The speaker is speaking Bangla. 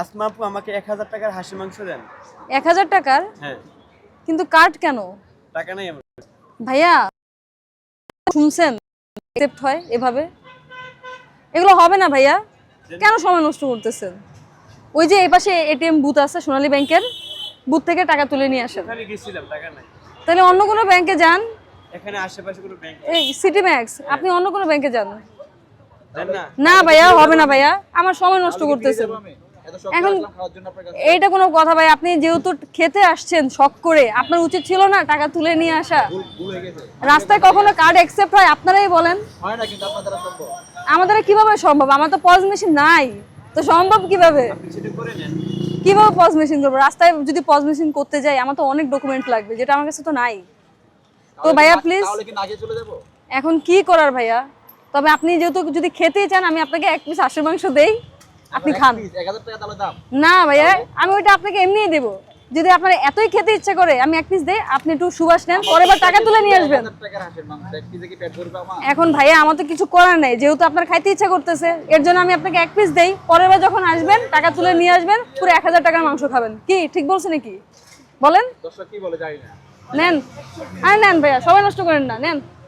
আসমা আপু আমাকে এক হাজার টাকার হাসি মাংস দেন। এক হাজার টাকার? হ্যাঁ। কিন্তু কার্ড কেন? টাকা নেই আমার। ভাইয়া শুনছেন? accept হয় এভাবে? এগুলো হবে না ভাইয়া। কেন সময় নষ্ট করতেছেন? ওই যে এই পাশে এটিএম বুথ আছে সোনালী ব্যাংকের বুথ থেকে টাকা তুলে নিয়ে আসেন। ওখানে গেছিলাম টাকা নাই। তাহলে অন্য কোনো ব্যাংকে যান। এখানে আশেপাশে কোনো ব্যাংক এই সিটি ম্যাক্স আপনি অন্য কোনো ব্যাংকে যান। না। না ভাইয়া হবে না ভাইয়া। আমার সময় নষ্ট করতেছেন। এখন এইটা কোনো কথা ভাই আপনি যেহেতু খেতে আসছেন শখ করে আপনার উচিত ছিল না টাকা তুলে নিয়ে আসা? রাস্তায় কখনো কার্ড অ্যাকসেপ্ট হয়? আপনারাই বলেন। হয় না কিন্তু আপনার সম্ভব। আমাদের কীভাবে সম্ভব? আমার তো পজ মেশিন নাই। তো সম্ভব কীভাবে? কীভাবে পজ মেশিন করব? রাস্তায় যদি পজ মেশিন করতে যাই আমার তো অনেক ডকুমেন্ট লাগবে যেটা আমার কাছে তো নাই। তো ভাইয়া প্লিজ এখন কি করার ভাইয়া? তবে আপনি যেহেতু যদি খেতেই চান আমি আপনাকে এক পিস হাঁসের মাংস দেই। আপনি খান। না ভাইয়া আমি ওইটা আপনাকে এমনিই দেবো। যদি আপনার এতই খেতে ইচ্ছে করে আমি এক পিস দেই আপনি একটু সুবাস নেন পরের বার টাকা তুলে নিয়ে আসবেন। এখন ভাইয়া আমার তো কিছু করার নাই যেহেতু আপনার খাইতে ইচ্ছা করতেছে এর জন্য আমি আপনাকে এক পিস দেই পরের বার যখন আসবেন টাকা তুলে নিয়ে আসবেন পুরো এক হাজার টাকার মাংস খাবেন। কি ঠিক বলছে নাকি? বলেন। নেন। আরে নেন ভাইয়া সবাই নষ্ট করেন না নেন।